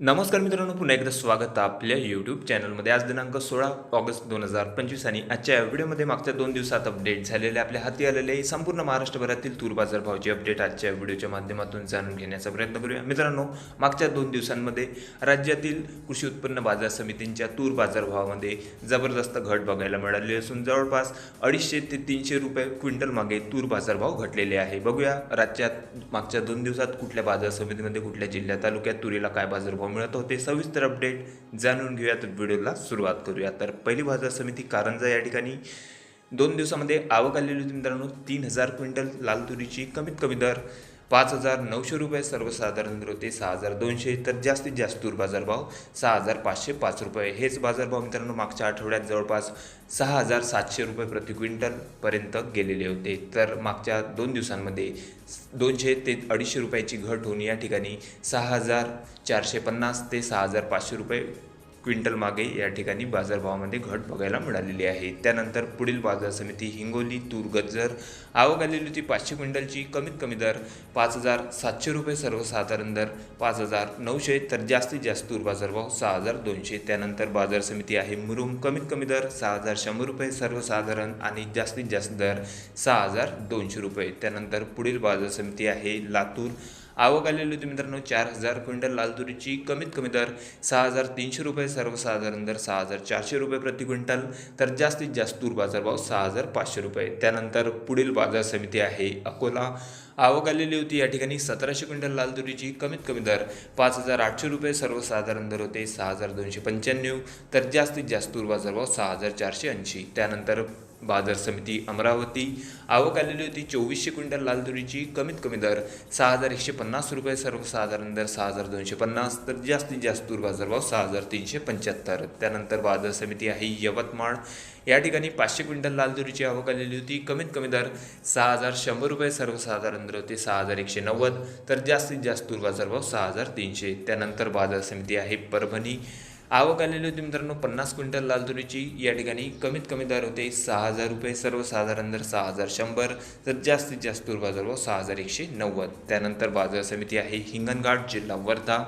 नमस्कार मित्रांनो पुन्हा एकदा स्वागत आहे आपल्या यूट्यूब चॅनलमध्ये आज दिनांक सोळा ऑगस्ट दोन हजार पंचवीस आणि आजच्या या व्हिडिओमध्ये मागच्या दोन दिवसात अपडेट झालेले आपल्या हाती आलेले संपूर्ण महाराष्ट्रभरातील तूर बाजारभावाची अपडेट आजच्या व्हिडिओच्या माध्यमातून जाणून घेण्याचा प्रयत्न करूया. मित्रांनो मागच्या दोन दिवसांमध्ये राज्यातील कृषी उत्पन्न बाजार समितींच्या तूर बाजारभावामध्ये जबरदस्त घट बघायला मिळाली असून जवळपास अडीचशे ते तीनशे रुपये क्विंटल मागे तूर बाजारभाव घटलेले आहे. बघूया राज्यात मागच्या दोन दिवसात कुठल्या बाजार समितीमध्ये कुठल्या जिल्ह्यात तालुक्यात तुरीला काय बाजारभाव मिळत होते सविस्तर अपडेट जाणून घेऊया तर व्हिडिओला सुरुवात करूया. तर पहिली बाजार समिती कारंजा या ठिकाणी दोन दिवसामध्ये आवक आलेली होती मित्रांनो. तीन हजार क्विंटल लाल तुरीची कमीत कमी दर पाच हजार नऊशे रुपये सर्वसाधारण दर होते सहा हजार दोनशे तर जास्तीत जास्त तूर बाजारभाव सहा हजार पाचशे पाच रुपये. हेच बाजारभाव मित्रांनो मागच्या आठवड्यात जवळपास सहा हजार सातशे रुपये प्रति क्विंटलपर्यंत गेलेले होते. तर मागच्या दोन दिवसांमध्ये दोनशे ते अडीचशे रुपयाची घट होऊन या ठिकाणी सहा हजार चारशे पन्नास ते सहा हजार पाचशे रुपये क्विंटल मागे या ठिकाणी बाजारभावामध्ये घट बघायला मिळालेली आहे. त्यानंतर पुढील बाजार समिती हिंगोली तूर गज्जर आवक आलेली होती पाचशे क्विंटलची. कमीत कमी दर पाच हजार सातशे रुपये सर्वसाधारण दर पाच हजार नऊशे. तर जास्तीत जास्त तूर बाजारभाव सहा हजार दोनशे. त्यानंतर बाजार समिती आहे मुरुम. कमीत कमी दर सहा हजार शंभर रुपये सर्वसाधारण आणि जास्तीत जास्त दर सहा हजार दोनशे रुपये. त्यानंतर पुढील बाजार समिती आहे लातूर. आवक आलेली होती मित्रांनो चार हजार क्विंटल लाल तुरीची. कमीत कमी दर सहा हजार तीनशे रुपये सर्वसाधारण दर सहा हजार चारशे रुपये प्रति क्विंटल. तर जास्तीत जास्त तूर बाजारभाव सहा हजार पाचशे रुपये. त्यानंतर पुढील बाजार समिती आहे अकोला. आवक आलेली होती. या ठिकाणी सतराशे क्विंटल लाल तुरीची कमीत कमी दर पाच हजार आठशे रुपये सर्वसाधारण दर होते सहा हजार दोनशे पंच्याण्णव तर जास्तीत जास्त तूर बाजारभाव सहा हजार चारशे ऐंशी. त्यानंतर बाजार समिती अमरावती आवक आलेली होती चोवीसशे क्विंटल लाल तुरीची कमीत कमी दर सहा हजार एकशे पन्नास रुपये सर्वसाधारण दर सहा हजार दोनशे पन्नास तर जास्तीत जास्त तूर बाजारभाव सहा हजार तीनशे पंच्याहत्तर. त्यानंतर बाजार समिती आहे यवतमाळ या ठिकाणी पाचशे क्विंटल लाल तुरीची आवक आलेली होती. कमीत कमी दर सहा हजार शंभर रुपये सर्वसाधारण दर होते सहा हजार एकशे नव्वद तर जास्तीत जास्त तूर बाजारभाव सहा हजार तीनशे. त्यानंतर बाजार समिती आहे परभणी. आवक आलेली होती मित्रांनो पन्नास क्विंटल लाल तुरीची. या ठिकाणी कमीत कमी दर होते सहा हजार रुपये सर्वसाधारण दर सहा हजार शंभर तर जास्तीत जास्त तूर बाजारभाव सहा हजार एकशे नव्वद. त्यानंतर बाजार समिती आहे हिंगणघाट जिल्हा वर्धा.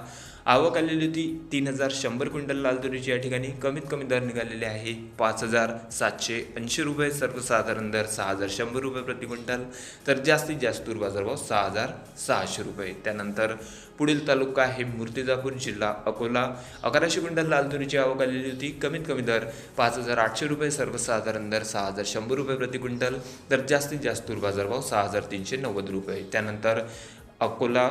आवक आलेली होती. तीन हजार शंभर क्विंटल लाल तुरीची या ठिकाणी कमीत कमी दर निघालेले आहे. पाच हजार सातशे ऐंशी रुपये सर्वसाधारण दर सहा हजार शंभर रुपये प्रति क्विंटल. तर जास्तीत जास्त तूर बाजारभाव सहा हजार सहाशे रुपये. त्यानंतर पुढील तालुका आहे मूर्तिजापूर जिल्हा अकोला. अकराशे क्विंटल लाल तुरीची आवक आलेली होती. कमीत कमी दर पाच हजार आठशे रुपये सर्वसाधारण दर सहा हजार शंभर रुपये प्रति क्विंटल. तर जास्तीत जास्त तूर बाजारभाव सहा हजार तीनशे नव्वद रुपये. त्यानंतर अकोला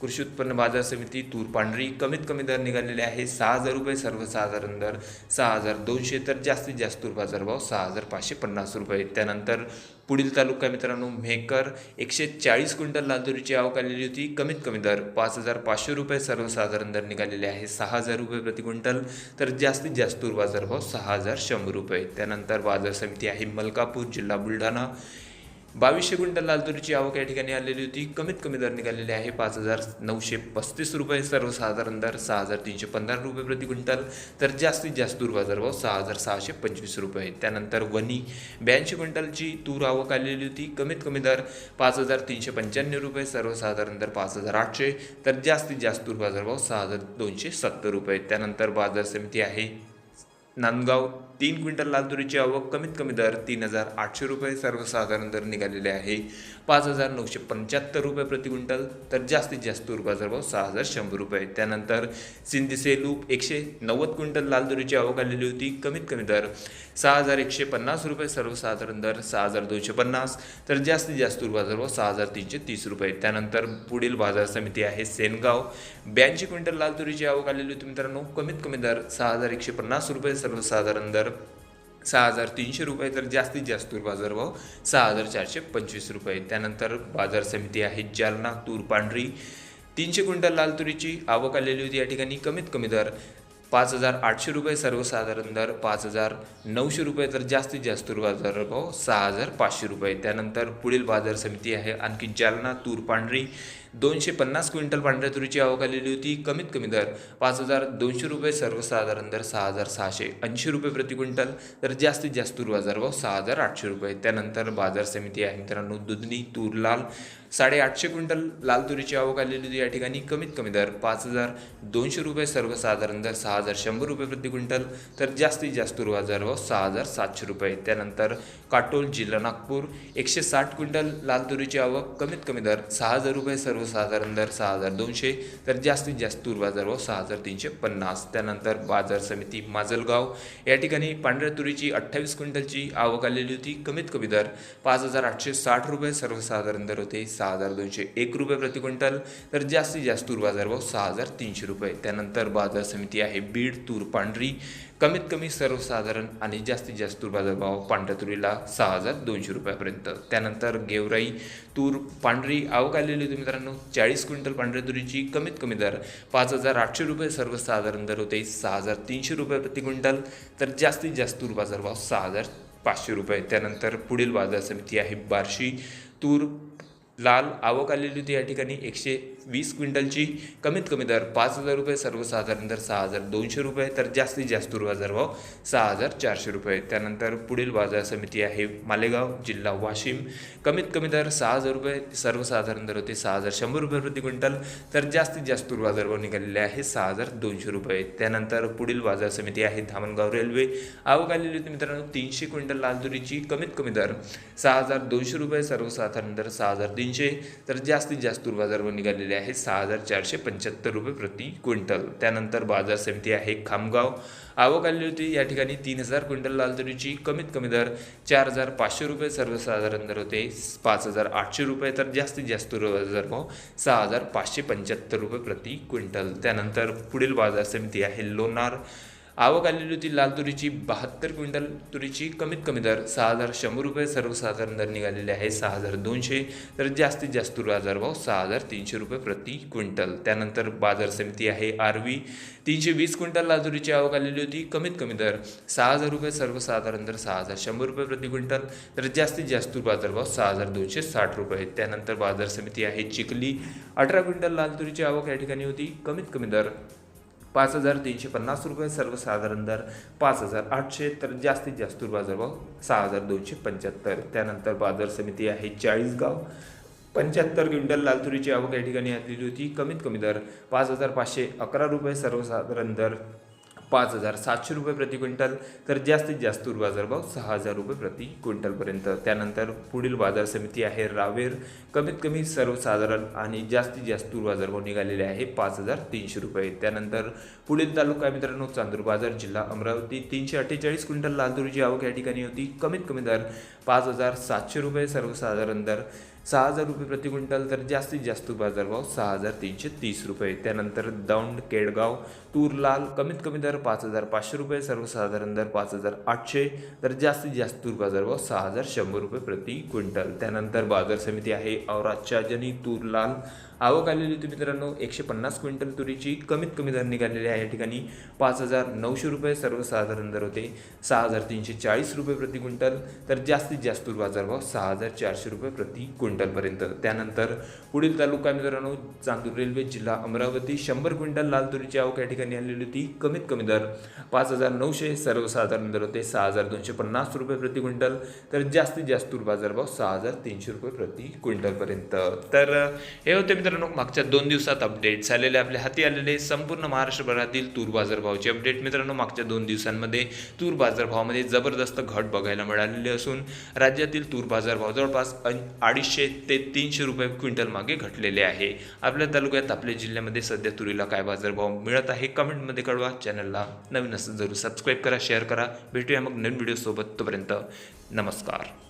कृषी उत्पन्न बाजार समिती तूर पांढरी कमीत कमी दर निघालेले आहे. सहा हजार रुपये सर्वसाधारण दर. सहा हजार दोनशे तर जास्तीत जास्त तूर बाजारभाव सहा हजार पाचशे पन्नास रुपये. त्यानंतर पुढील तालुका मित्रांनो मेहकर. एकशे चाळीस क्विंटल लालदुरीची आवक आलेली होती. कमीत कमी दर पाच हजार पाचशे रुपये सर्वसाधारण दर निघालेले आहे. सहा हजार रुपये प्रति क्विंटल तर जास्तीत जास्त तूर बाजारभाव सहा हजार शंभर रुपये. त्यानंतर बाजार समिती आहे मलकापूर जिल्हा बुलढाणा. बावीसशे क्विंटल लाल तुरीची आवक या ठिकाणी आलेली होती. कमीत कमी दर निघालेले आहे पाच हजार नऊशे पस्तीस रुपये. सर्वसाधारण दर सहा हजार तीनशे पंधरा रुपये प्रति क्विंटल तर जास्तीत जास्त तूर बाजारभाव सहा हजार सहाशे पंचवीस रुपये. त्यानंतर वनी ब्याऐंशी क्विंटलची तूर आवक आलेली होती. कमीत कमी दर पाच हजार तीनशे पंच्याण्णव रुपये. सर्वसाधारण दर पाच हजार आठशे. तर जास्तीत जास्त तूर बाजारभाव सहा हजार दोनशे सत्तर रुपये. त्यानंतर बाजार समिती आहे नांदगाव. तीन क्विंटल लाल तुरीची आवक कमीत कमी दर तीन हजार आठशे रुपये सर्वसाधारण दर निघालेले आहे. पाच हजार नऊशे पंच्याहत्तर रुपये प्रति क्विंटल तर जास्तीत जास्त तूर बाजारभाव सहा हजार शंभर रुपये. त्यानंतर सिंधी सेलूप एकशे नव्वद क्विंटल लाल तुरीची आवक आलेली होती कमीत कमी दर सहा हजार एकशे पन्नास रुपये सर्वसाधारण दर सहा हजार दोनशे पन्नास तर जास्तीत जास्त तूर बाजारभाव सहा हजार तीनशे तीस रुपये. त्यानंतर पुढील बाजार समिती आहे सेनगाव. ब्याऐंशी क्विंटल लाल तुरीची आवक आलेली होती मित्रांनो कमीत कमी दर सहा हजार एकशे पन्नास रुपये सर्वसाधारण दर सहा हजार तीनशे रुपये तर जास्तीत जास्त तूर बाजारभाव सहा हजार चारशे पंचवीस रुपये. त्यानंतर बाजार समिती आहे जालना तूर पांढरी तीनशे क्विंटल लाल तुरीची. आवक आलेली होती या ठिकाणी. कमीत कमी दर पाच हजार आठशे रुपये सर्वसाधारण दर पाच हजार नऊशे रुपये तर जास्तीत जास्त तूर बाजारभाव सहा हजार पाचशे रुपये. त्यानंतर पुढील बाजार समिती आहे आणखी जालना तूर पांढरी दोनशे पन्नास क्विंटल पांढऱ्या तुरीची आवक आलेली होती. कमीत कमी दर पाच हजार दोनशे रुपये सर्वसाधारण दर सहा हजार सहाशे ऐंशी रुपये प्रति क्विंटल तर जास्तीत जास्त तूर बाजार भाव सहा हजार आठशे रुपये. त्यानंतर बाजार समिती आहे मित्रांनो दुधनी तूर लाल साडेआठशे क्विंटल लाल तुरीची आवक आलेली होती या ठिकाणी. कमीत कमी दर पाच हजार दोनशे रुपये सर्वसाधारण दर सहा हजार शंभर रुपये प्रति क्विंटल तर जास्तीत जास्त तूर बाजार भाव सहा हजार सातशे रुपये. त्यानंतर काटोल जिल्हा नागपूर एकशे साठ क्विंटल लाल तुरीची आवक कमीत कमी दर सहा हजार रुपये सर्व सर्वसाधारण दर सहा हजार दोनशे तर जास्तीत जास्त तूर बाजार भाव सहा हजार तीनशे पन्नास. त्यानंतर बाजार समिती माजलगाव. या ठिकाणी पांढऱ्या तुरीची अठ्ठावीस क्विंटलची आवक आलेली होती. कमीत कमी दर पाच हजार आठशे साठ रुपये सर्वसाधारण दर होते सहा हजार दोनशे एक रुपये प्रति क्विंटल. तर जास्तीत जास्त तूर बाजार भाव सहा हजार तीनशे रुपये. त्यानंतर बाजार समिती आहे बीड तूर पांढरी. कमीत कमी सर्वसाधारण आणि जास्तीत जास्त तूर बाजार भाव पांढऱ्या तुरीला सहा हजार दोनशे रुपयापर्यंत. त्यानंतर गेवराई तूर पांढरी आवक आलेली होती मित्रांनो. चाळीस क्विंटल पांढऱ्या तुरीची कमीत कमी दर पाच हजार आठशे रुपये. सर्वसाधारण दर होते सहा हजार तीनशे रुपये प्रति क्विंटल. तर जास्तीत जास्त तूर बाजार भाव सहा हजार पाचशे रुपये. त्यानंतर पुढील बाजार समिती आहे बार्शी. तूर लाल आवक आलेली होती या ठिकाणी एकशे वीस क्विंटलची कमीत कमी दर पाच हजार रुपये सर्वसाधारण दर सहा हजार दोनशे रुपये तर जास्तीत जास्त तूर बाजार भाव सहा हजार चारशे रुपये. त्यानंतर पुढील बाजार समिती आहे मालेगाव जिल्हा वाशिम. कमीत कमी दर सहा हजार रुपये सर्वसाधारण दर होते सहा हजार शंभर रुपये प्रति क्विंटल तर जास्तीत जास्त तूर बाजार भाव निघालेले आहे सहा हजार दोनशे रुपये. त्यानंतर पुढील बाजार समिती आहे धामणगाव रेल्वे. आवक आलेली होती मित्रांनो तीनशे क्विंटल लाल तुरीची कमीत कमी दर सहा हजार दोनशे रुपये सर्वसाधारण दर सहा हजार तीनशे तर जास्तीत जास्त तूर निघालेले भाव आहे सहा हजार चारशे पंच्याहत्तर रुपये प्रति क्विंटल. त्यानंतर बाजार समिती आहे खामगाव. आवक आलेली होती या ठिकाणी तीन हजार क्विंटल लाल तुरीची कमीत कमी दर चार हजार पाचशे रुपये सर्वसाधारण दर होते पाच हजार आठशे रुपये तर जास्तीत जास्त तूर बाजार भाव सहा हजार पाचशे पंच्याहत्तर रुपये प्रति क्विंटल. त्यानंतर पुढील बाजार समिती आहे लोणार. आवक आलेली होती लाल तुरीची बहात्तर क्विंटल तुरीची कमीत कमी दर सहा हजार शंभर रुपये सर्वसाधारण दर निघालेले आहे सहा हजार दोनशे. तर जास्तीत जास्त तूर बाजार भाव सहा हजार तीनशे रुपये प्रति क्विंटल. त्यानंतर बाजार समिती आहे आरवी. तीनशे वीस क्विंटल लाल तुरीची आवक आलेली होती कमीत कमी दर सहा हजार रुपये सर्वसाधारण दर सहा हजार शंभर रुपये प्रति क्विंटल. तर जास्तीत जास्त तूर बाजार भाव सहा हजार दोनशे साठ रुपये. त्यानंतर बाजार समिती आहे चिखली. अठरा क्विंटल लाल तुरीची आवक या ठिकाणी होती कमीत कमी दर पाच हजार तीनशे पन्नास रुपये सर्वसाधारण दर पाच हजार आठशे तर जास्तीत जास्त बाजारभाव सहा हजार दोनशे पंच्याहत्तर. त्यानंतर बाजार समिती आहे चाळीसगाव. पंच्याहत्तर क्विंटल लाल तुरीची आवक या ठिकाणी आलेली होती. कमीत कमी दर पाच हजार पाचशे अकरा रुपये सर्वसाधारण दर. पाच हजार सातशे रुपये प्रति क्विंटल. तर जास्तीत जास्त तूर बाजारभाव सहा हजार रुपये प्रति क्विंटलपर्यंत. त्यानंतर पुढील बाजार समिती आहे रावेर. कमीत कमी सर्वसाधारण आणि जास्तीत जास्त तूर बाजारभाव निघालेले आहे पाच हजार तीनशे रुपये. त्यानंतर पुढील तालुका मित्रांनो चांदूर बाजार जिल्हा अमरावती. तीनशे अठ्ठेचाळीस क्विंटल लांदूरची आवक या ठिकाणी होती. कमीत कमी दर पाच हजार सातशे रुपये सर्वसाधारण दर. सहा हजार रुपये प्रति क्विंटल तर जास्तीत जास्त बाजारभाव सहा हजार तीनशे तीस रुपये. त्यानंतर दौंड केडगाव तूर लाल कमीत कमी दर पाच हजार पाचशे रुपये सर्वसाधारण दर पाच हजार आठशे तर जास्तीत जास्त तूर बाजारभाव सहा हजार शंभर रुपये प्रति क्विंटल. त्यानंतर बाजार समिती आहे औराच्या जनी तूर लाल आवक आलेली होती मित्रांनो एकशे पन्नास क्विंटल तुरीची कमीत कमी दर निघालेली आहे या ठिकाणी. पाच हजार नऊशे रुपये सर्वसाधारण दर होते. सहा हजार तीनशे चाळीस रुपये प्रति क्विंटल. तर जास्तीत जास्त तूर बाजारभाव सहा हजार चारशे रुपये प्रति क्विंटलपर्यंत. त्यानंतर पुढील तालुका मित्रांनो चांदूर रेल्वे जिल्हा अमरावती शंभर क्विंटल लाल तुरीची आवक या ठिकाणी आलेली होती. कमीत कमी दर पाच हजार नऊशे सर्वसाधारण दर होते सहा हजार दोनशे पन्नास रुपये प्रति क्विंटल. तर जास्तीत जास्त तूर बाजारभाव सहा हजार तीनशे रुपये प्रति क्विंटलपर्यंत. तर हे होते मित्रांनो मागच्या दोन दिवसात अपडेट झालेले आपल्या हाती आलेले संपूर्ण महाराष्ट्रभरातील तूर बाजारभावाचे अपडेट मित्रांनो मागच्या दोन दिवसांमध्ये तूर बाजारभावामध्ये जबरदस्त घट बघायला मिळालेली असून राज्यातील तूर बाजारभाव जवळपास अडीचशे ते तीनशे रुपये क्विंटल मागे घटलेले आहे. आपल्या तालुक्यात आपल्या जिल्ह्यामध्ये सध्या तुरीला काय बाजारभाव मिळत आहे कमेंटमध्ये कळवा. चॅनलला नवीन असेल जरूर सबस्क्राईब करा शेअर करा. भेटूया मग नवीन व्हिडिओसोबत तोपर्यंत नमस्कार.